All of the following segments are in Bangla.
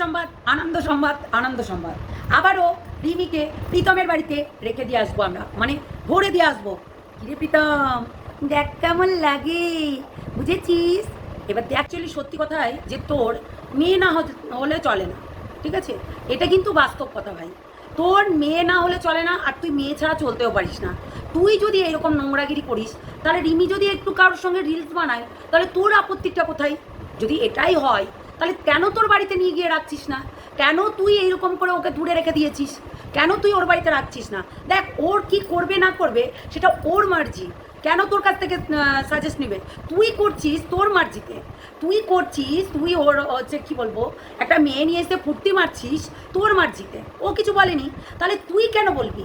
সংবাদ আনন্দ সংবাদ আনন্দ সংবাদ আবারও রিমিকে প্রীতমের বাড়িতে রেখে দিয়ে আসব আমরা। মানে ভরে দিয়ে আসব। কিরে প্রীতম, দেখ কেমন লাগে? বুঝেছিস? এবার দেখ অ্যাকচুয়ালি সত্যি কথাই যে তোর মেয়ে না হলে চলে না। ঠিক আছে? এটা কিন্তু বাস্তব কথা ভাই। তোর মেয়ে না হলে চলে না, আর তুই মেয়ে ছাড়া চলতেও পারিস না। তুই যদি এরকম নোংরাগিরি করিস, তাহলে রিমি যদি একটু কারোর সঙ্গে রিলস বানায়, তাহলে তোর আপত্তিটা কোথায়? যদি এটাই হয় তাহলে কেন তোর বাড়িতে নিয়ে গিয়ে রাখছিস না? কেন তুই এইরকম করে ওকে দূরে রেখে দিয়েছিস? কেন তুই ওর বাড়িতে রাখছিস না? দেখ, ওর কি করবে না করবে সেটা ওর মার্জি। কেন তোর কাছ থেকে সাজেস্ট নেবে? তুই করছিস তোর মার্জিতে। তুই করছিস, তুই ওর, হচ্ছে কি বলব, একটা মেয়ে নিয়ে এসে ফুর্তি মারছিস তোর মার্জিতে। ও কিছু বলেনি। তাহলে তুই কেন বলবি?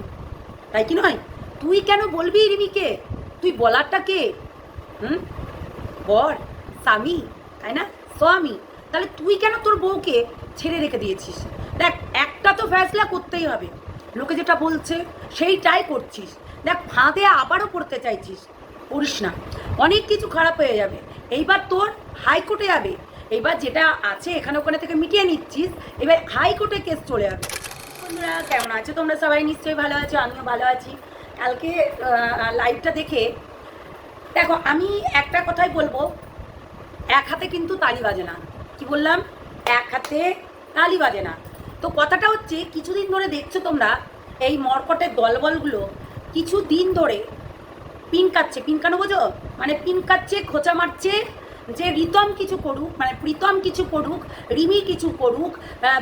তাই কি নয়? তুই কেন বলবি রিমিকে? তুই বলারটা কে? হুম? বর, স্বামী, তাই না? স্বামী। তাহলে তুই কেন তোর বউকে ছেড়ে রেখে দিয়েছিস? দেখ, একটা তো ফ্যাসলা করতেই হবে। লোকে যেটা বলছে, সেইটাই করছিস। দেখ, ফাঁদে আবারও পড়তে চাইছিস। করিস না। অনেক কিছু খারাপ হয়ে যাবে। এইবার তোর হাইকোর্টে যাবে। এইবার যেটা আছে, এখানে ওখানে থেকে মিটিয়ে নিচ্ছিস। এবার হাইকোর্টে কেস চলে যাবে। বন্ধুরা, কেমন আছো? তোমরা সবাই নিশ্চয়ই ভালো আছো, আমিও ভালো আছি। কালকে লাইভটা দেখে, দেখো, আমি একটা কথাই বলব। এক হাতে কিন্তু তালি বাজে না। কি বললাম? এক হাতে তালি বাজে না। তো কথাটা হচ্ছে, কিছুদিন ধরে দেখছ তোমরা, এই মরকটের দলবলগুলো কিছু দিন ধরে পিন কাচ্ছে পিন কানো বোঝো? মানে পিন কাচ্ছে খোঁচা মারছে যে রিতম কিছু করুক মানে প্রীতম কিছু করুক, রিমি কিছু করুক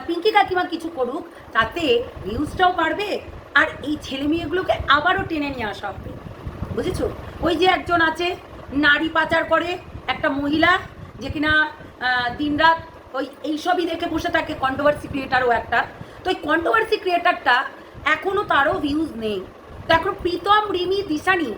পিঙ্কি কাকিমা কিছু করুক, তাতে ভিউজটাও বাড়বে আর এই ছেলে মেয়েগুলোকে আবারও টেনে নিয়ে আসা হবে। বুঝেছ? ওই যে একজন আছে, নারী পাচার করে একটা মহিলা, যে কিনা দিনরাত ওই এইসবই দেখে বসে থাকে কন্ট্রোভার্সি ক্রিয়েটারও একটা। তো এই কন্ট্রোভার্সি ক্রিয়েটারটা এখনও তারও ভিউজ নেই। তো এখন প্রীতম, রিমি, দিশানি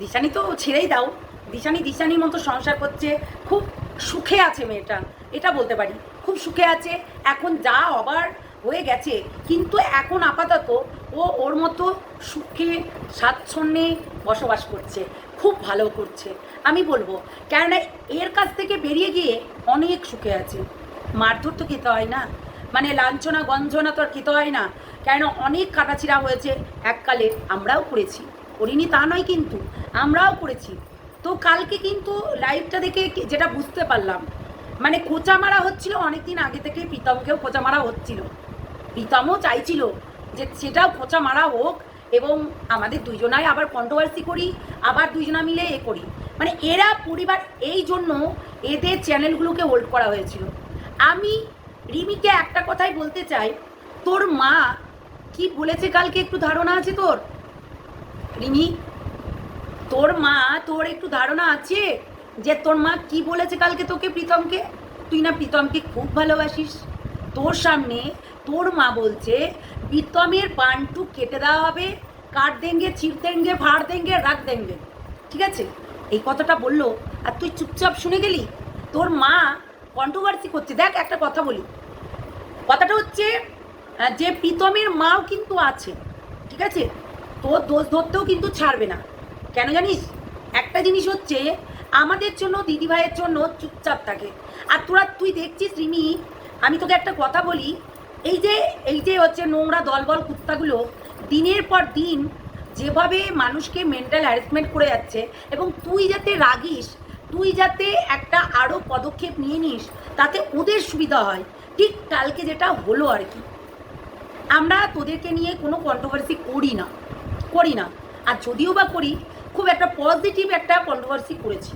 দিশানি তো ছেড়েই দাও। দিশানি, দিশানির মতো সংসার করছে, খুব সুখে আছে মেয়েটা, এটা বলতে পারি। খুব সুখে আছে, এখন যা অবার হয়ে গেছে। কিন্তু এখন আপাতত ও ওর মতো সুখে, স্বাচ্ছন্দ্যে বসবাস করছে, খুব ভালো করছে। আমি বলব, কেননা এর কাছ থেকে বেরিয়ে গিয়ে অনেক সুখে আছে। মারধর তো খেতে হয় না। মানে লাঞ্ছনা, গঞ্জনা তো আর খেতে হয় না। কেন অনেক কাটাছিড়া হয়েছে এককালে, আমরাও করেছি। করিনি তা নয় কিন্তু, আমরাও করেছি। তো কালকে কিন্তু লাইভটা দেখে যেটা বুঝতে পারলাম। মানে খোঁচা মারা হচ্ছিল অনেকদিন আগে থেকে, প্রীতমকেও খোঁচা মারা হচ্ছিল। প্রীতমও চাইছিল যে সেটাও খোঁচা মারা হোক এবং আমাদের দুইজনাই আবার কন্ট্রোভার্সি করি, আবার দুইজনা মিলে এ করি। মানে এরা পরিবার, এই জন্য এদের চ্যানেলগুলোকে হোল্ড করা হয়েছিল। আমি রিমিকে একটা কথাই বলতে চাই, তোর মা কি বলেছে কালকে একটু ধারণা আছে তোর? রিমি, তোর মা, তোর একটু ধারণা আছে যে তোর মা কি বলেছে কালকে তোকে প্রীতমকে? তুই না প্রীতমকে খুব ভালোবাসিস। তোর সামনে তোর মা বলছে প্রীতমের পানটু কেটে দেওয়া হবে কাট দেঙ্গে, ছিপ দেঙ্গে ফাড় দেঙ্গে রাখ দেঙ্গে। ঠিক আছে? এই কথাটা বলল, আর তুই চুপচাপ শুনে গেলি? তোর মা কন্ট্রোভার্সি করছে। দেখ, একটা কথা বলি। কথাটা হচ্ছে যে প্রীতমের মাও কিন্তু আছে, ঠিক আছে? তোর দোষ ধরতেও কিন্তু ছাড়বে না। কেন জানিস? একটা জিনিস হচ্ছে, আমাদের জন্য, দিদিভাইয়ের জন্য চুপচাপ থাকে। আর তোরা, তুই দেখছিস রিমি, আমি তোকে একটা কথা বলি এই যে এই যে হচ্ছে নোংরা দলবল কুত্তাগুলো, দিনের পর দিন যেভাবে মানুষকে মেন্টাল হ্যারাসমেন্ট করে যাচ্ছে এবং তুই যাতে রাগিস, তুই যাতে একটা আরও পদক্ষেপ নিয়ে নিস, তাতে ওদের সুবিধা হয়। ঠিক কালকে যেটা হলো আর কি। আমরা তোদেরকে নিয়ে কোনো কন্ট্রোভার্সি করি না করি না। আর যদিও বা করি, খুব একটা পজিটিভ একটা কন্ট্রোভার্সি করেছি।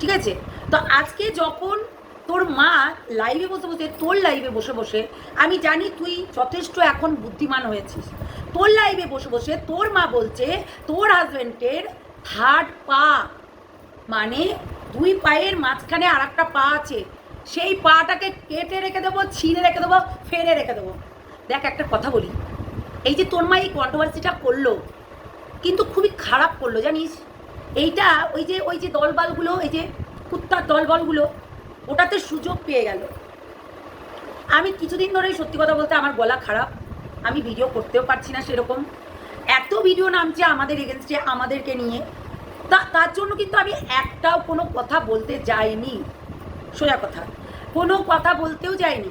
ঠিক আছে? তো আজকে যখন তোর মা লাইভে বসে বসে, তোর লাইভে বসে বসে, আমি জানি তুই যথেষ্ট এখন বুদ্ধিমান হয়েছিস। তোর লাইভে বসে বসে তোর মা বলছে, তোর হাজব্যান্ডের থার্ড পা মানে দুই পায়ের মাঝখানে আর একটা পা আছে, সেই পাটাকে কেটে রেখে দেবো, ছিঁড়ে রেখে দেবো ফেরে রেখে দেবো। দেখ একটা কথা বলি, এই যে তোর মা এই কন্ট্রোভার্সিটা করল, কিন্তু খুবই খারাপ করল, জানিস? এইটা ওই যে ওই যে দলবলগুলো, এই যে কুত্তার দলবলগুলো ওটাতে সুযোগ পেয়ে গেল। আমি কিছুদিন ধরেই সত্যি কথা বলতে আমার গলা খারাপ। আমি ভিডিও করতেও পারছি না সেরকম। এত ভিডিও নামছে আমাদের এগেনস্টে আমাদেরকে নিয়ে। তা, তার জন্য কিন্তু আমি একটাও কোনো কথা বলতে যাইনি। সোজা কথা। কোনো কথা বলতেও যাইনি।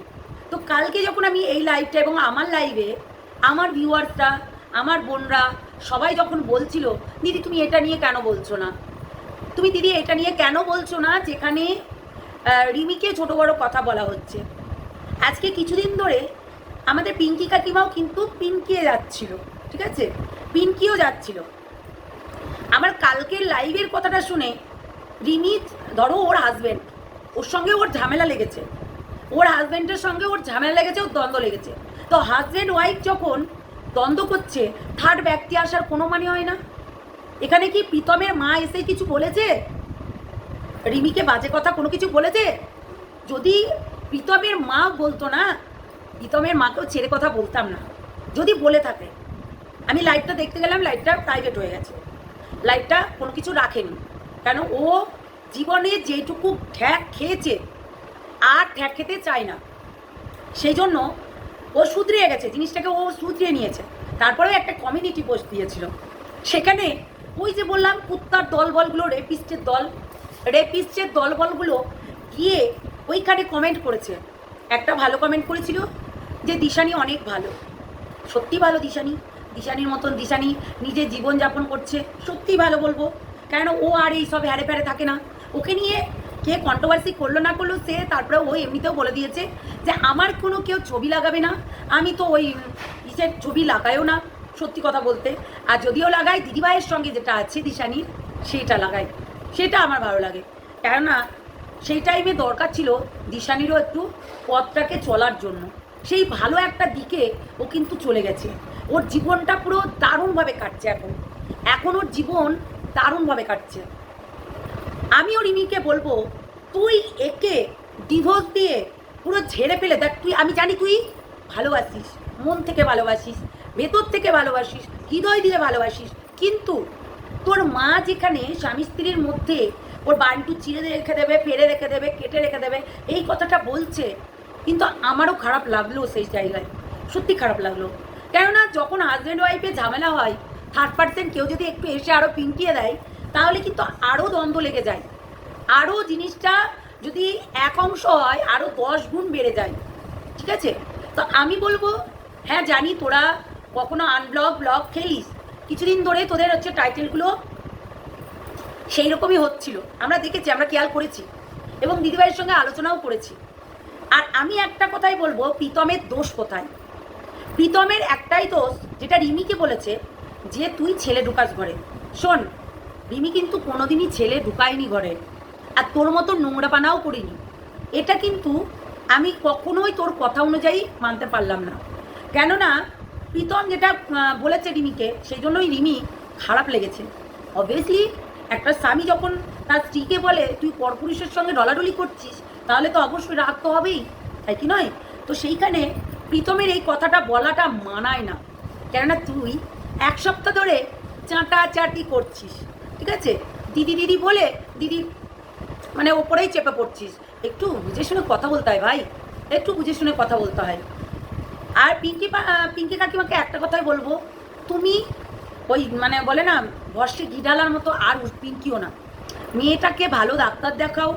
তো কালকে যখন আমি এই লাইভটা এবং আমার লাইভে আমার ভিউয়ার্সরা আমার বোনরা সবাই যখন বলছিল, দিদি, তুমি এটা নিয়ে কেন বলছো না? তুমি দিদি, এটা নিয়ে কেন বলছো না? যেখানে রিমিকে ছোট বড় কথা বলা হচ্ছে। আজকে কিছুদিন ধরে আমাদের পিঙ্কি কাকিমাও কিন্তু পিঙ্কিয়ে যাচ্ছিল, ঠিক আছে? পিঙ্কিও যাচ্ছিল। আমার কালকের লাইভের কথাটা শুনে রিমি, ধরো ওর হাজবেন্ড ওর সঙ্গে ওর ঝামেলা লেগেছে। ওর হাজবেন্ডের সঙ্গে ওর ঝামেলা লেগেছে, ওর দ্বন্দ্ব লেগেছে। তো হাজব্যান্ড ওয়াইফ যখন দ্বন্দ্ব করছে থার্ড ব্যক্তি আসার কোনো মানে হয় না। এখানে কি প্রীতমের মা এসে কিছু বলেছে? রিমিকে বাজে কথা কোনো কিছু বলেছে? যদি প্রীতমের মা বলতো না, প্রীতমের মাকেও ছেড়ে কথা বলতাম না। যদি বলে থাকে। আমি লাইটটা দেখতে গেলাম লাইটটা প্রাইভেট হয়ে গেছে। লাইটটা কোনো কিছু রাখেনি। কেন? ও জীবনে যেটুকু ঠ্যাক খেয়েছে, আর ঠ্যাক খেতে চায় না। সেই জন্য ও শুধরিয়ে গেছে, জিনিসটাকে ও শুধরিয়ে নিয়েছে। তারপরেও একটা কমিউনিটি পোস্ট দিয়েছিল। সেখানে ওই যে বললাম, কুত্তার দলবলগুলো রেপিস্টের দল রেপিস্টের দলবলগুলো গিয়ে ওইখানে কমেন্ট করেছে। একটা ভালো কমেন্ট করেছিল যে দিশানি অনেক ভালো। সত্যি ভালো দিশানি। দিশানির মতন দিশানি নিজে জীবনযাপন করছে। সত্যি ভালো বলব। কেন ও আর এই সব হ্যারে প্যারে থাকে না। ওকে নিয়ে কে কন্ট্রোভার্সি করল না করল সে তারপরে ও এমনিতেও বলে দিয়েছে যে আমার কোনো কেউ ছবি লাগাবে না। আমি তো ওই ইসের ছবি লাগাইও না সত্যি কথা বলতে। আর যদিও লাগাই দিদিভাইয়ের সঙ্গে যেটা আছে দিশানির, সেইটা লাগাই সেটা আমার ভালো লাগে। কেননা সেই টাইমে দরকার ছিল দিশানিরও একটু পথটাকে চলার জন্য। সেই ভালো একটা দিকে ও কিন্তু চলে গেছে। ওর জীবনটা পুরো দারুণভাবে কাটছে এখন। এখন ওর জীবন দারুণভাবে কাটছে। আমিও রিমিকে বলব, তুই একে ডিভোর্স দিয়ে পুরো ঝেড়ে ফেলে দেখ। তুই, আমি জানি তুই ভালোবাসিস, মন থেকে ভালোবাসিস, ভেতর থেকে ভালোবাসিস, হৃদয় দিয়ে ভালোবাসিস, কিন্তু তোর মা যেখানে, স্বামী স্ত্রীর মধ্যে ওর বান্টু চিড়ে রেখে দেবে ফেরে রেখে দেবে, কেটে রেখে দেবে, এই কথাটা বলছে। কিন্তু আমারও খারাপ লাগল সেই জায়গায়। সত্যি খারাপ লাগল। কেননা যখন হাজব্যান্ড ওয়াইফে ঝামেলা হয় থার্ড পার্সেন্ট কেউ যদি একটু এসে আরও পিঙ্কিয়ে দেয়, তাহলে কিন্তু আরও দ্বন্দ্ব লেগে যায়। আরও জিনিসটা যদি এক অংশ হয় আরও দশ গুণ বেড়ে যায়। ঠিক আছে? তো আমি বলব হ্যাঁ জানি তোরা কখনো আনব্লক ব্লক খেলিস কিছুদিন ধরে তোদের হচ্ছে টাইটেলগুলো সেই রকমই হচ্ছিল। আমরা দেখেছি, আমরা খেয়াল করেছি এবং দিদিভাইয়ের সঙ্গে আলোচনাও করেছি। আর আমি একটা কথাই বলব, প্রীতমের দোষ কোথায়? প্রীতমের একটাই দোষ, যেটা রিমিকে বলেছে যে তুই ছেলে ঢুকাস ঘরে। শোন, রিমি কিন্তু কোনোদিনই ছেলে ঢুকায়নি ঘরে। আর তোর মতো নোংরা পানাও করিনি। এটা কিন্তু আমি কখনোই তোর কথা অনুযায়ী মানতে পারলাম না। কেননা প্রীতম যেটা বলেছে রিমিকে, সেই জন্যই রিমি খারাপ লেগেছে। অবভিয়াসলি একটা স্বামী যখন তার স্ত্রীকে বলে, তুই পরপুরুষের সঙ্গে ডলাডলি করছিস, তাহলে তো অবশ্যই রাগ তো হবেই। তাই কি নয়? তো সেইখানে প্রীতমের এই কথাটা বলাটা মানায় না। কেননা তুই এক সপ্তাহ ধরে চাঁটা চাটি করছিস, ঠিক আছে? দিদি দিদি বলে, দিদি মানে ওপরেই চেপে পড়ছিস। একটু বুঝে শুনে কথা বলতে হয় ভাই। একটু বুঝে শুনে কথা বলতে হয়। আর পিঙ্কি পিঙ্কি কাকিমাকে একটা কথাই বলব, তুমি ওই মানে বলে না ভর্ষে ঘি ঢালার মতো আর পিঙ্কিও না। মেয়েটাকে ভালো ডাক্তার দেখাও,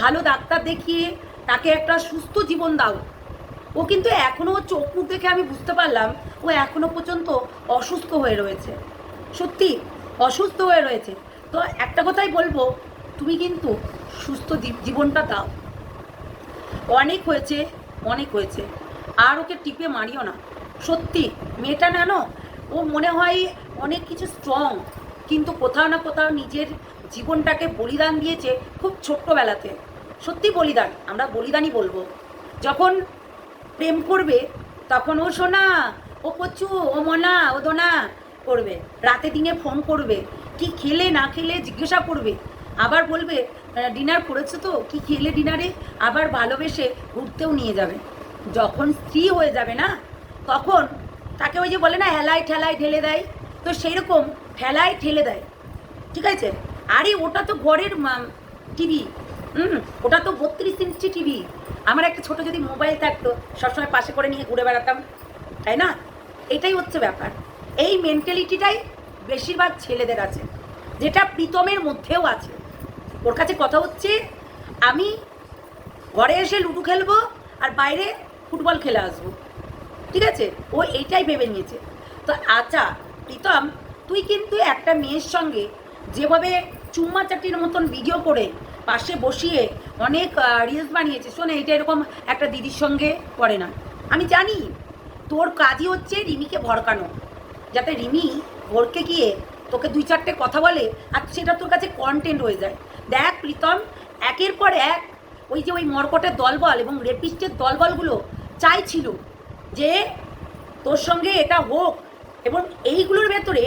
ভালো ডাক্তার দেখিয়ে তাকে একটা সুস্থ জীবন দাও। ও কিন্তু এখনও চোখ মুখ দেখে আমি বুঝতে পারলাম, ও এখনও পর্যন্ত অসুস্থ হয়ে রয়েছে। সত্যি, অসুস্থ হয়ে রয়েছে। তো একটা কথাই বলব, তুমি কিন্তু সুস্থ জীবনটা দাও। অনেক হয়েছে অনেক হয়েছে। আর ওকে টিপে মারিও না। সত্যি, মেয়েটা জানো, ও মনে হয় অনেক কিছু স্ট্রং কিন্তু কোথাও না কোথাও নিজের জীবনটাকে বলিদান দিয়েছে খুব ছোট্টবেলাতে। সত্যি বলিদান, আমরা বলিদানই বলব। যখন প্রেম করবে, তখন ও সোনা, ও কচু, ও মনা, ও দোনা করবে। রাতে দিনে ফোন করবে, কি খেলে না খেলে জিজ্ঞাসা করবে। আবার বলবে ডিনার করেছ তো? কি খেলে ডিনারে আবার ভালোবেসে ঘুরতেও নিয়ে যাবে। যখন স্ত্রী হয়ে যাবে না, তখন তাকে ওই যে বলে না হেলায় ঠেলায় ঢেলে দেয়। তো সেই রকম ঠেলায় ঠেলে দেয়। ঠিক আছে? আরে ওটা তো ঘরের টিভি। হুম? ওটা তো বত্রিশ ইঞ্চি টিভি। আমার একটা ছোট যদি মোবাইল থাকতো, সবসময় পাশে করে নিয়ে ঘুরে বেড়াতাম। তাই না? এটাই হচ্ছে ব্যাপার। এই মেন্টালিটিটাই বেশিরভাগ ছেলেদের আছে, যেটা প্রীতমের মধ্যেও আছে। ওর কাছে কথা হচ্ছে, আমি ঘরে এসে লুডো খেলব আর বাইরে ফুটবল খেলে আসব। ঠিক আছে? ও এইটাই ভেবে নিয়েছে। তো আচ্ছা প্রীতম, তুই কিন্তু একটা মেয়ের সঙ্গে যেভাবে চুম্মা চাটির মতন ভিডিও করে পাশে বসিয়ে অনেক রিলস বানিয়েছে শোনে এটা এরকম একটা দিদির সঙ্গে করে না। আমি জানি, তোর কাজই হচ্ছে রিমিকে ভড়কানো। যাতে রিমি ভরকে গিয়ে তোকে দুই চারটে কথা বলে আর সেটা তোর কাছে কন্টেন্ট হয়ে যায়। দেখ, প্রীতম, একের পর এক ওই যে ওই মরকটের দলবল এবং রেপিস্টের দলবলগুলো চাইছিল যে তোর সঙ্গে এটা হোক এবং এইগুলোর ভেতরে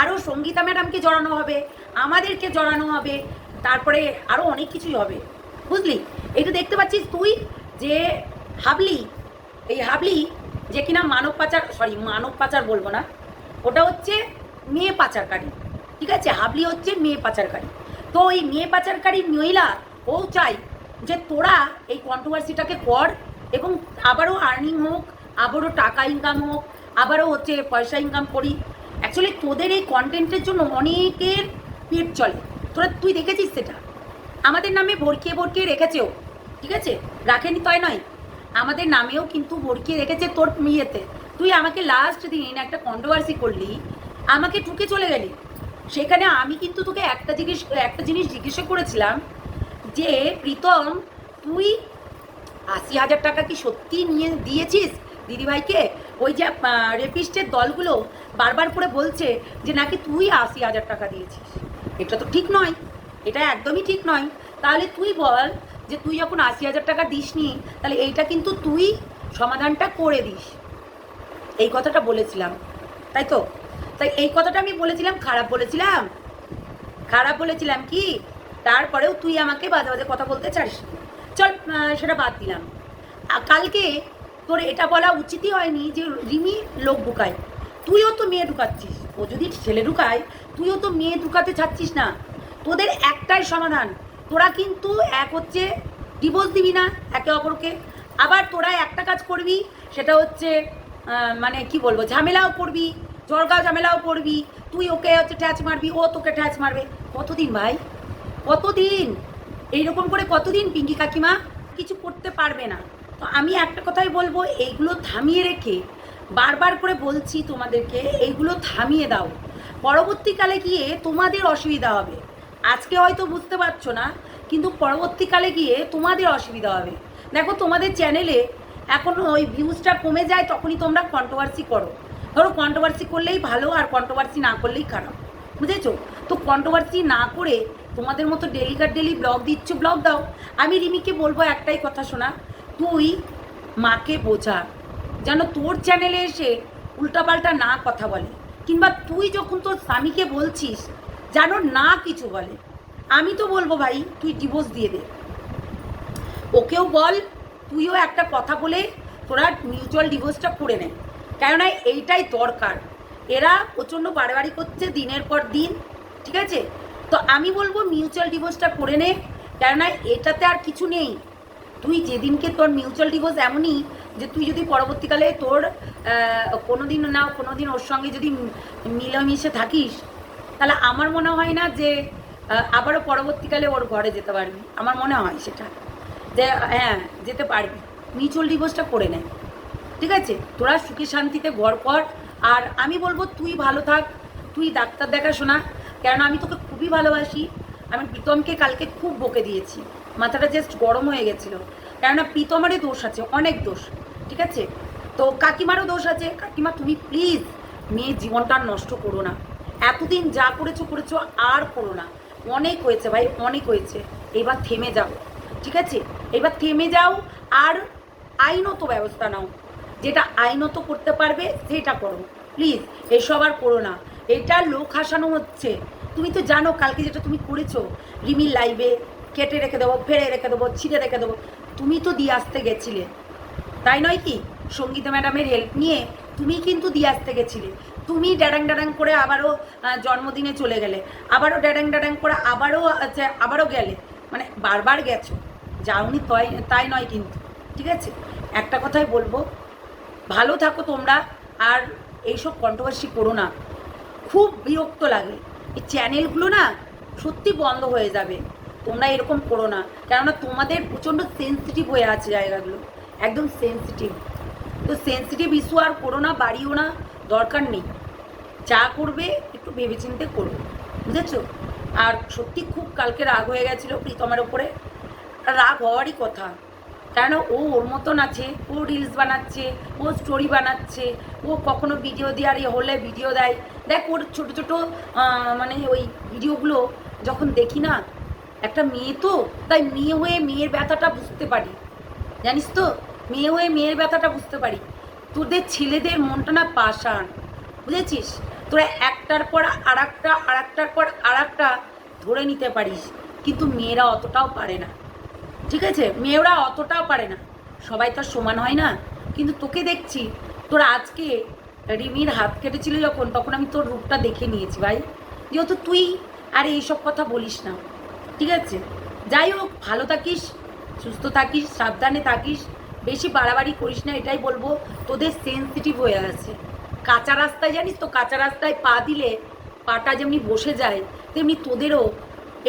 আরও সঙ্গীতা ম্যাডামকে জড়ানো হবে, আমাদেরকে জড়ানো হবে, তারপরে আরও অনেক কিছুই হবে। বুঝলি? এটা দেখতে পাচ্ছিস তুই যে হাবলি, এই হাবলি যে কিনা মানব পাচার সরি মানব পাচার বলব না, ওটা হচ্ছে মেয়ে পাচারকারী, ঠিক আছে? হাবলি হচ্ছে মেয়ে পাচারকারী। তো এই মেয়ে পাচারকারী মহিলা, ও চাই যে তোরা এই কন্ট্রোভার্সিটাকে কর এবং আবারও আর্নিং হোক, আবারও টাকা ইনকাম হোক, আবারও হচ্ছে পয়সা ইনকাম করি। অ্যাকচুয়ালি তোদের এই কন্টেন্টের জন্য অনেকের পেট চলে। তোরা, তুই দেখেছিস সেটা? আমাদের নামে ভরকিয়ে ভরকিয়ে রেখেছেও, ঠিক আছে? রাখেনি তয় নয়। আমাদের নামেও কিন্তু ভরকিয়ে রেখেছে তোর ইয়েতে। তুই আমাকে লাস্ট দিন একটা কন্ট্রোভার্সি করলি, আমাকে ঠুকে চলে গেলি। সেখানে আমি কিন্তু তোকে একটা জিনিস একটা জিনিস জিজ্ঞাসা করেছিলাম যে, প্রীতম, তুই আশি হাজার টাকা কি সত্যি নিয়ে দিয়েছিস? দিদিভাইকে? ওই যে রেপিস্টের দলগুলো বারবার করে বলছে যে নাকি তুই আশি হাজার টাকা দিয়েছিস। এটা তো ঠিক নয়। এটা একদমই ঠিক নয়। তাহলে তুই বল যে তুই যখন আশি হাজার টাকা দিসনি, তাহলে এইটা কিন্তু তুই সমাধানটা করে দিস। এই কথাটা বলেছিলাম। তাই তো? তাই এই কথাটা আমি বলেছিলাম, খারাপ বলেছিলাম? খারাপ বলেছিলাম কি? তারপরেও তুই আমাকে বাজে বাজে কথা বলতে চাস? চল সেটা বাদ দিলাম। কালকে তোর এটা বলা উচিতই হয়নি যে রিমি লোক ঢুকায়। তুইও তো মেয়ে ঢুকাচ্ছিস। ও যদি ছেলে ঢুকায়, তুইও তো মেয়ে ঢুকাতে চাচ্ছিস না। তোদের একটাই সমাধান। তোরা কিন্তু এক হচ্ছে ডিভোর্স দিবি না একে অপরকে। আবার তোরা একটা কাজ করবি, সেটা হচ্ছে মানে কি বলব, ঝামেলাও করবি জরগাও ঝামেলাও করবি। তুই ওকে হচ্ছে ট্যাচ মারবি, ও তোকে ট্যাচ মারবে। কতদিন ভাই? কতদিন? এইরকম করে কতদিন পিঙ্কি কাকিমা কিছু করতে পারবে না? তো আমি একটা কথাই বলব, এইগুলো থামিয়ে রেখে বারবার করে বলছি তোমাদেরকে, এইগুলো থামিয়ে দাও। পরবর্তীকালে গিয়ে তোমাদের অসুবিধা হবে। আজকে হয়তো বুঝতে পারছ না, কিন্তু পরবর্তীকালে গিয়ে তোমাদের অসুবিধা হবে। দেখো তোমাদের চ্যানেলে এখন ওই ভিউজটা কমে যায় তখনই তোমরা কন্ট্রোভার্সি করো। ধরো কন্ট্রোভার্সি করলেই ভালো আর কন্ট্রোভার্সি না করলেই খারাপ। বুঝেছ? তো কন্ট্রোভার্সি না করে তোমাদের মতো ডেলিকার ডেলি ব্লগ দিচ্ছ, ব্লগ দাও। আমি রিমিকে বলব একটাই কথা শোনা, তুই মাকে বোঝা। যেন তোর চ্যানেলে এসে উল্টাপাল্টা না কথা বলে, কিংবা তুই যখন তোর স্বামীকে বলছিস, যেন না কিছু বলে। আমি তো বলব ভাই, তুই ডিভোর্স দিয়ে দে। ওকেও বল, তুইও একটা কথা বলে তোরা মিউচুয়াল ডিভোর্সটা করে নে। কেননা এইটাই দরকার। এরা প্রচণ্ড বাড়াবাড়ি করছে দিনের পর দিন, ঠিক আছে? তো আমি বলব মিউচুয়াল ডিভোর্সটা করে নে। কেননা এটাতে আর কিছু নেই। তুই যেদিনকে তোর মিউচুয়াল ডিভোর্স এমনই যে তুই যদি পরবর্তীকালে তোর কোনো দিন না কোনো দিন ওর সঙ্গে যদি মিলেমিশে থাকিস, তাহলে আমার মনে হয় না যে আবারও পরবর্তীকালে ওর ঘরে যেতে পারবি। আমার মনে হয় সেটা। যে হ্যাঁ যেতে পারবি। মিউচুয়াল ডিভোর্সটা করে নে। ঠিক আছে? তোরা সুখে শান্তিতে ঘর কর। আর আমি বলব তুই ভালো থাক। তুই ডাক্তার দেখাশোনা। কেন আমি তোকে খুবই ভালোবাসি। আমি প্রীতমকে কালকে খুব বকে দিয়েছি। মাথাটা জাস্ট গরম হয়ে গেছিল। কেননা প্রীতমারই দোষ আছে, অনেক দোষ, ঠিক আছে? তো কাকিমারও দোষ আছে। কাকিমা, তুমি প্লিজ মেয়ের জীবনটা নষ্ট করো না। এতদিন যা করেছ করেছ আর করো না। অনেক হয়েছে ভাই, অনেক হয়েছে। এবার থেমে যাও, ঠিক আছে? এবার থেমে যাও আর আইনত ব্যবস্থা নাও। যেটা আইনত করতে পারবে, সেটা করো। প্লিজ এসব আর করো না। এটা লোক হাসানো হচ্ছে। তুমি তো জানো কালকে যেটা তুমি করেছ রিমির লাইভে কেটে রেখে দেবো ফেড়ে রেখে দেবো ছিঁড়ে রেখে দেবো। তুমি তো দিয়ে আসতে গেছিলে। তাই নয় কি? সঙ্গীতা ম্যাডামের হেল্প নিয়ে তুমি কিন্তু দিয়ে আসতে গেছিলে। তুমি ড্যাডাং ড্যাডাং করে আবারও জন্মদিনে চলে গেলে। আবারও ড্যাডাং ড্যাডাং করে আবারও আচ্ছা, আবারও গেলে। মানে বারবার গেছো। যাওনি তাই তাই নয় কিন্তু। ঠিক আছে? একটা কথাই বলব। ভালো থাকো তোমরা। আর এইসব কন্ট্রোভার্সি করো না। খুব বিরক্ত লাগে। এই চ্যানেলগুলো না সত্যি বন্ধ হয়ে যাবে। তোমরা এরকম করো না। কেননা তোমাদের প্রচণ্ড সেন্সিটিভ হয়ে আছে জায়গাগুলো। একদম সেন্সিটিভ তো সেন্সিটিভ ইস্যু আর করো না, বাড়িও না, দরকার নেই। যা করবে একটু ভেবেচিন্তে করবে বুঝেছ? আর সত্যি খুব কালকে রাগ হয়ে গেছিল প্রীতমের ওপরে রাগ হওয়ারই কথা। কেন ও ওর মতন আছে, ও রিলস বানাচ্ছে, ও স্টোরি বানাচ্ছে, ও কখনো ভিডিও দেওয়ার ইয়ে হলে ভিডিও দেয়। দেখ ওর ছোটো ছোটো মানে ওই ভিডিওগুলো যখন দেখি না, একটা মেয়ে তো, তাই মেয়ে হয়ে মেয়ের ব্যথাটা বুঝতে পারি। জানিস তো? মেয়ে হয়ে মেয়ের ব্যথাটা বুঝতে পারি। তোদের ছেলেদের মনটা না পাষাণ, বুঝেছিস? তোরা একটার পর আর একটা আর একটার পর আর একটা ধরে নিতে পারিস, কিন্তু মেয়েরা অতটাও পারে না। ঠিক আছে? মেয়েরা অতটাও পারে না। সবাই তো সমান হয় না। কিন্তু তোকে দেখছি, তোর আজকে রিমির হাত কেটেছিল যখন, তখন আমি তোর রূপটা দেখে নিয়েছি ভাই। যেহেতু তুই আর এইসব কথা বলিস না, ঠিক আছে? যাই হোক, ভালো থাকিস, সুস্থ থাকিস, সাবধানে থাকিস, বেশি বাড়াবাড়ি করিস না, এটাই বলব, তোদের সেন্সিটিভ হয়ে আছে। কাঁচা রাস্তায় জানিস তো, কাঁচা রাস্তায় পা দিলে পাটা যেমনি বসে যায়, তেমনি তোদেরও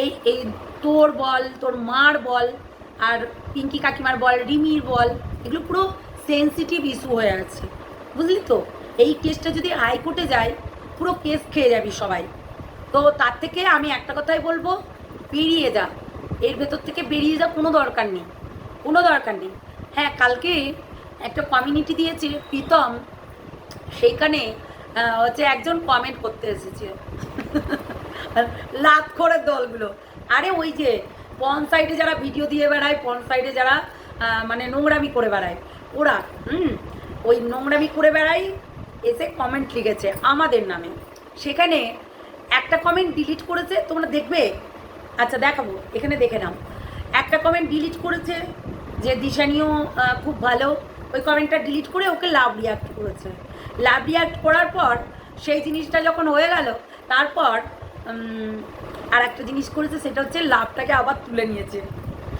এই এই তোর বল, তোর মার বল, আর পিঙ্কি কাকিমার বল, রিমির বল, এগুলো পুরো সেন্সিটিভ ইস্যু হয়ে আছে। বুঝলি তো? এই কেসটা যদি হাইকোর্টে যায়, পুরো কেস খেয়ে যাবি সবাই। তো তার থেকে আমি একটা কথাই বলব, বেরিয়ে যা। এর ভেতর থেকে বেরিয়ে যা কোনো দরকার নেই। কোনো দরকার নেই। হ্যাঁ কালকে একটা কমিউনিটি দিয়েছে, প্রীতম। সেইখানে হচ্ছে একজন কমেন্ট করতে এসেছে। লাভ করে দলগুলো। আরে ওই যে, পন সাইডে যারা ভিডিও দিয়ে বেড়ায়, পন সাইডে যারা মানে নোংরামি করে বেড়ায়, ওরা, হুম? ওই নোংরামি করে বেড়াই এসে কমেন্ট লিখেছে আমাদের নামে। সেখানে একটা কমেন্ট ডিলিট করেছে, তোমরা দেখবে? আচ্ছা দেখাবো, এখানে দেখে নাও। একটা কমেন্ট ডিলিট করেছে যে দিশানিও খুব ভালো। ওই কমেন্টটা ডিলিট করে ওকে লাভ রিয়াক্ট করেছে। লাভ রিয়াক্ট করার পর সেই জিনিসটা যখন হয়ে গেল, তারপর আর একটা জিনিস করেছে, সেটা হচ্ছে লাভটাকে আবার তুলে নিয়েছে।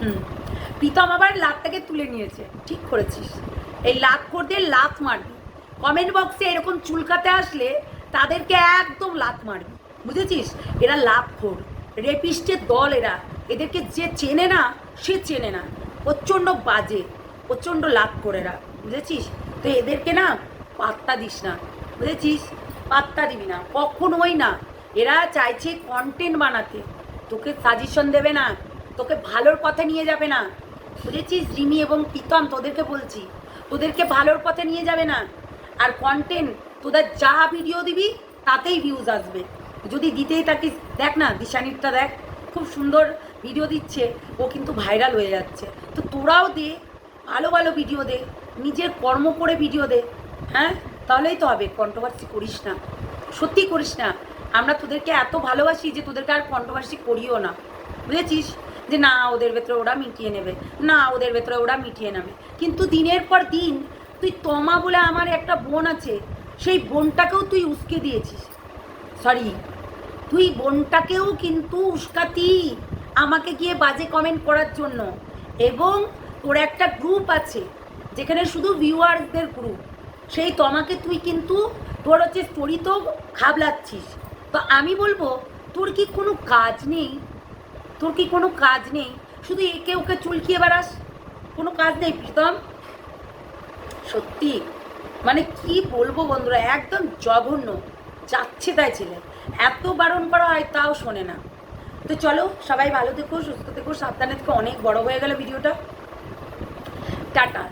হুম, প্রীতম আবার লাভটাকে তুলে নিয়েছে। ঠিক করেছিস। এই লাভ করতে লাত মারবি। কমেন্ট বক্সে এরকম চুলকাতে আসলে তাদেরকে একদম লাত মারবি। বুঝেছিস? এরা লাভ খোর রেপিস্টের দল এরা। এদেরকে যে চেনে না, সে চেনে না। প্রচণ্ড বাজে, প্রচণ্ড লাভ করে এরা। বুঝেছিস? তো এদেরকে না পাত্তা দিস না। বুঝেছিস? পাত্তা দিবি না। কখনোই না। এরা চাইছে কন্টেন্ট বানাতে। তোকে সাজেশন দেবে না। তোকে ভালোর পথে নিয়ে যাবে না। বুঝেছিস? রিমি এবং প্রীতম তোদেরকে বলছি। তোদেরকে ভালোর পথে নিয়ে যাবে না। আর কন্টেন্ট তোদের যা ভিডিও দিবি, তাতেই ভিউজ আসবে। যদি দিতেই থাকিস, দেখ না, দিশানিরটা দেখ, খুব সুন্দর ভিডিও দিচ্ছে, ও কিন্তু ভাইরাল হয়ে যাচ্ছে। তো তোরাও দে, ভালো ভালো ভিডিও দে, নিজের কর্ম করে ভিডিও দে হ্যাঁ? তাহলেই তো হবে কন্ট্রোভার্সি করিস না। সত্যি করিস না। আমরা তোদেরকে এত ভালোবাসি যে তোদেরকে আর কন্ট্রোভার্সি করিও না। বুঝেছিস? যে না, ওদের ভেতরে ওরা মিটিয়ে নেবে। না, ওদের ভেতরে ওরা মিটিয়ে নেবে। কিন্তু দিনের পর দিন তুই তমা বলে আমার একটা বোন আছে, সেই বোনটাকেও তুই উস্কে দিয়েছিস। সরি তুই বোনটাকেও কিন্তু উস্কাতি আমাকে গিয়ে বাজে কমেন্ট করার জন্য। এবং তোর একটা গ্রুপ আছে, যেখানে শুধু ভিউয়ার্সদের গ্রুপ সেই তমাকে তুই কিন্তু তোর হচ্ছে স্টোরি তো খাবলাচ্ছিস তো আমি বলব, তোর কি কোনো কাজ নেই? তোর কি কোনো কাজ নেই? শুধু একে ওকে চুলকিয়ে বেড়াস। কোনো কাজ নেই, প্রীতম? সত্যি? মানে কি বলব বন্ধুরা, একদম জঘন্য। যাচ্ছে তাই ছেলে। এত বারণ করা হয়, তাও শোনে না। তো চলো, সবাই ভালো থেকো, সুস্থ থেকো, সাবধানে থেকো। অনেক বড় হয়ে গেল ভিডিওটা। টাটা।